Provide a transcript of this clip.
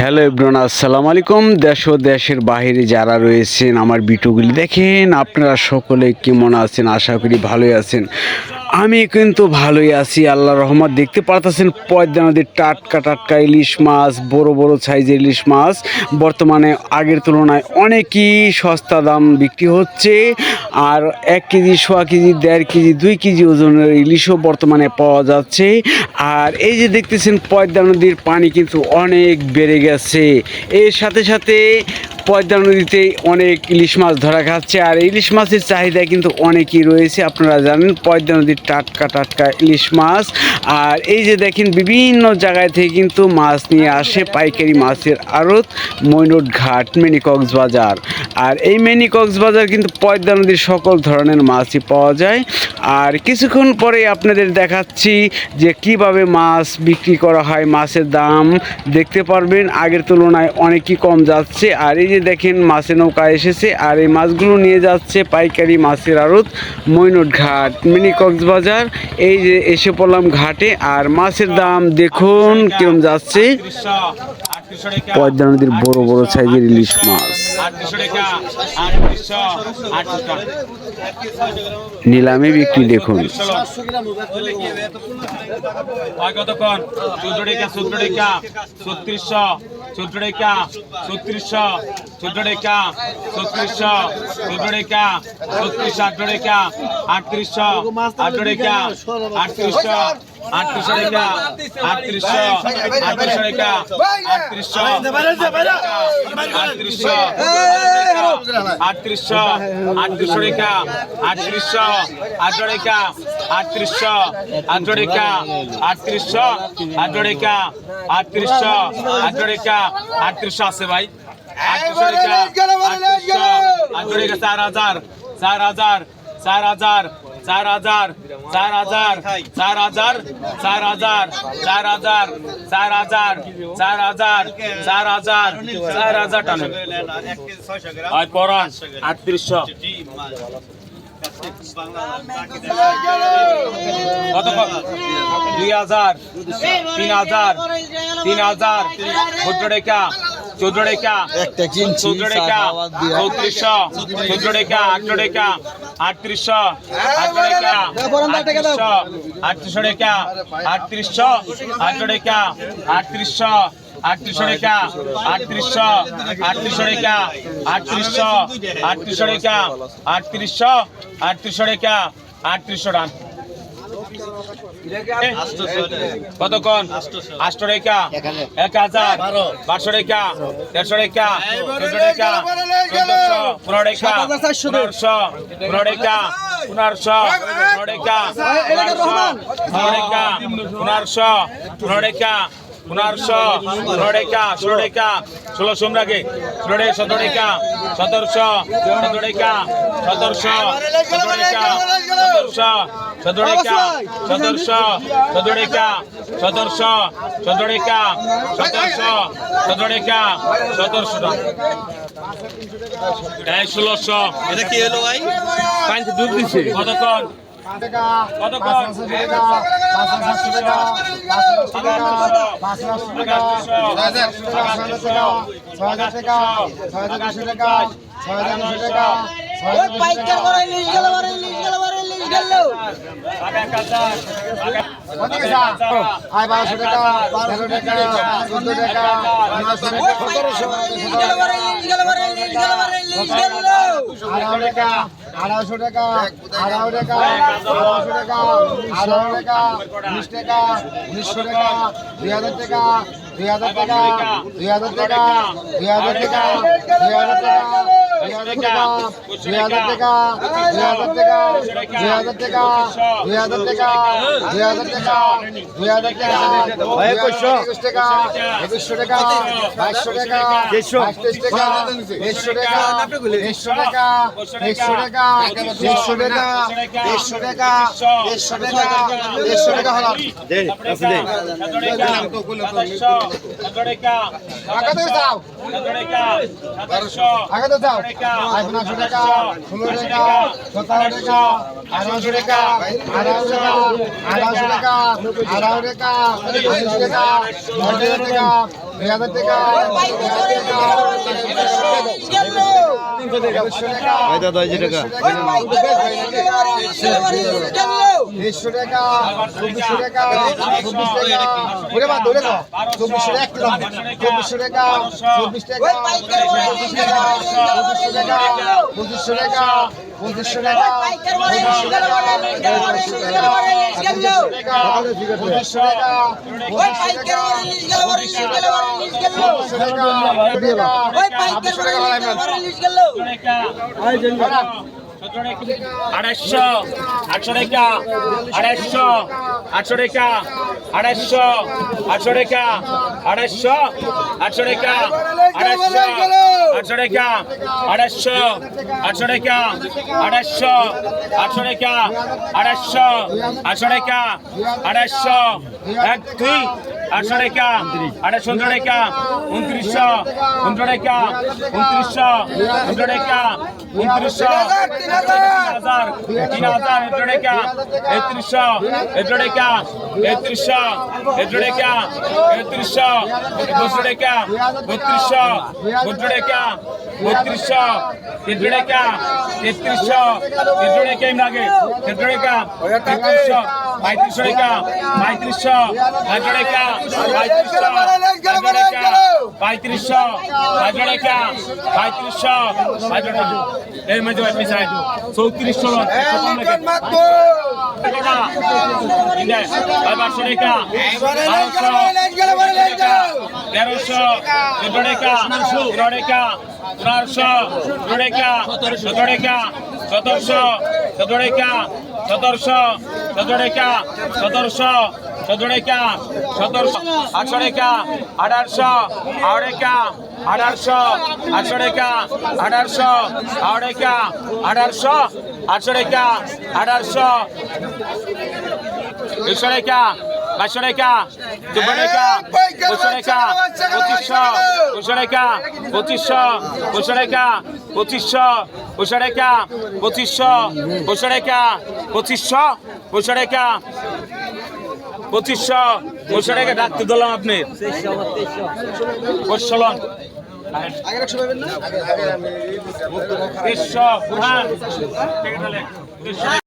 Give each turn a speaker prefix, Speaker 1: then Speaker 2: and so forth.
Speaker 1: Hello Ibran আসসালাম আলাইকুম। দেশ ও দেশের বাহিরে যারা রয়েছেন আমার বিটুগুলি দেখেন, আপনারা সকলে কেমন আছেন? আশা করি ভালোই আছেন। আমি কিন্তু ভালোই আছি আল্লাহ রহমত। দেখতে পারতেছেন পদ্মা নদীর টাটকা টাটকা ইলিশ মাছ, বড় বড় সাইজের ইলিশ মাছ। বর্তমানে আগের তুলনায় অনেকই সস্তা দাম বিক্রি হচ্ছে। আর এক কেজি, সোয়া কেজি, দেড় কেজি, দুই কেজি ওজনের ইলিশও বর্তমানে পাওয়া যাচ্ছে। আর এই যে দেখতেছেন পদ্মা নদীর পানি কিন্তু অনেক বেড়ে গেছে। এর সাথে সাথে পদ্মা নদীতে অনেক ইলিশ মাছ ধরা খাচ্ছে, আর ইলিশ মাছের চাহিদা কিন্তু অনেকই রয়েছে, আপনারা জানেন পদ্মা নদীর টাটকা টাটকা ইলিশ মাছ। আর এই যে দেখেন, বিভিন্ন জায়গায় থেকে কিন্তু মাছ নিয়ে আসে পাইকারি মাছের আড়ত, মৈনট ঘাট মিনি কক্সবাজার আর এই মিনি কক্সবাজার কিন্তু পদ্মা নদীর সকল ধরনের মাছই পাওয়া যায়। আর কিছুক্ষণ পরে আপনাদের দেখাচ্ছি যে কীভাবে মাছ বিক্রি করা হয়, মাছের দাম দেখতে পারবেন। আগের তুলনায় অনেকই কম যাচ্ছে। আর এই যে দেখেন মাছের নৌকা এসেছে আর এই মাছগুলো নিয়ে যাচ্ছে পাইকারি মাছের আড়ত মৈনট ঘাট মিনি কক্সবাজার, এই যে এসে পড়লাম ঘাটে। আর মাছের দাম দেখুন কিরম যাচ্ছে। পদ্মা নদীর বড় বড় সাইজের ইলিশ মাছ। নিলামে বিক্রি দেখুন।
Speaker 2: ছত্রিশশো চোদ্দ টাকা ছত্রিশশো চোদ্দ আটত্রিশশো টাকা আটত্রিশশো আটত্রিশশো টাকা আটত্রিশশো আটত্রিশশো আটত্রিশশো আটত্রিশশো টাকা আটত্রিশশো আট টাকা আটত্রিশশো আট টাকা আটত্রিশশো আট টাকা আটত্রিশশো আট টাকা আটত্রিশশো আছে ভাই আটত্রিশশো টাকা আটত্রিশশো আট টাকা চার হাজার চার হাজার চার হাজার চার হাজার চার হাজার চার হাজার চার হাজার চার হাজার চার হাজার চার হাজার চার হাজার চার হাজার টান। হয় পরান, আটত্রিশশো। কত দুই হাজার, তিন হাজার তিন হাজার টাকা চোদ্দ টাকা চোদ্দ টাকা। চৌত্রিশশো চোদ্দ টাকা আট টাকা আটত্রিশশো আট টাকা আটত্রিশশো আটত্রিশশো টাকা আটত্রিশশো আট টাকা আটত্রিশশো আটত্রিশশো টাকা আটত্রিশশো আটত্রিশশো টাকা আটত্রিশশো আটত্রিশশো টাকা আটত্রিশশো আটত্রিশশো টাকা আটত্রিশশো টাকা কতক্ষণ? আষ্ট রেখা এক হাজার বারোশো রেখা দেড়শো রেখা চোদ্দ রেখা চোদ্দশো রেখা পনেরোশো পনেরো রেখা পনেরোশো পনেরো রেখা পনেরোশো পনেরো রেখা পনেরোশো পনেরো রেখা ষোলো রেখা ষোলো সোমরাগে ষোলো রেখা সতেরো রেখা সতেরোশো সতেরো রেখা সতেরোশো সতেরো রেখা সতেরোশো সতেরো রেখা সতেরোশো সতেরো রেখা সতেরোশো সতেরো রেখা সতেরোশো সতেরো রেখা সতেরোশো এই ষোলোশো
Speaker 3: এটা কি হলো ভাই?
Speaker 2: পানিতে ডুব দিছে। কতক্ষণ?
Speaker 4: আয় বারোশো টাকা বারোশো টাকা চোদ্দ টাকা নশো টাকা সতেরোশো টাকা আড়াইশো টাকা আড়াইশো টাকা আড়াইশো টাকা আড়াইশো টাকা, উনিশ টাকা, উনিশশো টাকা, দুই হাজার টাকা, দুই হাজার টাকা, দুই হাজার টাকা, দুই হাজার টাকা, দুই হাজার টাকা দুই হাজার টাকা দুই হাজার টাকা দুই হাজার টাকা দুই হাজার টাকা দুই হাজার টাকা দুই হাজার টাকা একুশশো টাকা একুশশো টাকা বাইশশো টাকা বাইশ টাকা দেড়শো টাকা দেড়শো টাকা দেড়শো টাকা দেড়শো টাকা দেড়শো টাকা দেড়শো টাকা হলাম আগে তো যাও আগে তো যাও পনেরোশো টাকা ষোলো টাকা সতেরো টাকা আঠারোশো টাকা আঠারোশো টাকা আঠারোশো টাকা আঠারো টাকা উনিশ টাকা নয় হাজার টাকা দুই হাজার টাকা টাকা টাকা দেড়শো টাকা চব্বিশশো টাকা চব্বিশ টাকা ওরে মা ধরে নাও চব্বিশশো টাকা একটু দাম চব্বিশশো টাকা চব্বিশ টাকা পঁচিশ টাকা পঁচিশশো টাকা পঁচিশশো টাকা পঁচিশশো টাকা পঁচিশশো টাকা পঁচিশশো টাকা পঁচিশশো টাকা
Speaker 2: আড়াইশো, আটশো টাকা আড়াইশো, আটশো টাকা আড়াইশো, আটশো টাকা আড়াইশো, আটশো টাকা আড়াইশো, আটশো টাকা আড়াইশো, আটশো টাকা এক, দুই আটশো টাকা উনত্রিশ টাকা উনত্রিশশো উনত্রিশ টাকা উনত্রিশশো উনত্রিশ টাকা উনত্রিশশো হাজার, তিন হাজার এত টাকা একত্রিশশো এত টাকা একত্রিশশো এত টাকা একত্রিশশো বত্রিশ টাকা বত্রিশশো বত্রিশ টাকা বত্রিশশো তেত্রিশ টাকা তেত্রিশশো তেত্রিশ টাকা এমনি আগে তেত্রিশ টাকা তেত্রিশশো পঁয়ত্রিশশো টাকা পঁয়ত্রিশশো হাজার টাকা পঁয়ত্রিশশো হাজার টাকা পঁয়ত্রিশশো হাজার টাকা পঁয়ত্রিশশো হাজার টাকা এর মধ্যে পিছায় চৌত্রিশশো বারোশো টাকা তেরোশো চোদ্দ টাকা তেরো টাকা পনেরোশো ষোলো টাকা সতেরো টাকা সতেরোশো সতেরো টাকা সতেরো টাকা সতেরোশো সতেরো টাকা সতেরোশো আটশো টাকা আঠারোশো আড় টাকা আঠারোশো আটশো টাকা আঠারোশো আড় টাকা আঠারোশো আটশো টাকা আঠারোশো দুশো টাকা বাইশশো টাকা চব্বিশ টাকা পঁচিশশো টাকা পঁচিশশো পঁচিশশো টাকা পঁচিশশো পঁচিশশো টাকা পঁচিশশো পঁচিশশো টাকা পঁচিশশো পঁচিশশো টাকা পঁচিশশো পঁচিশশো টাকা পঁচিশশো পঁচিশশো টাকা ডাকতে দিলাম আপনি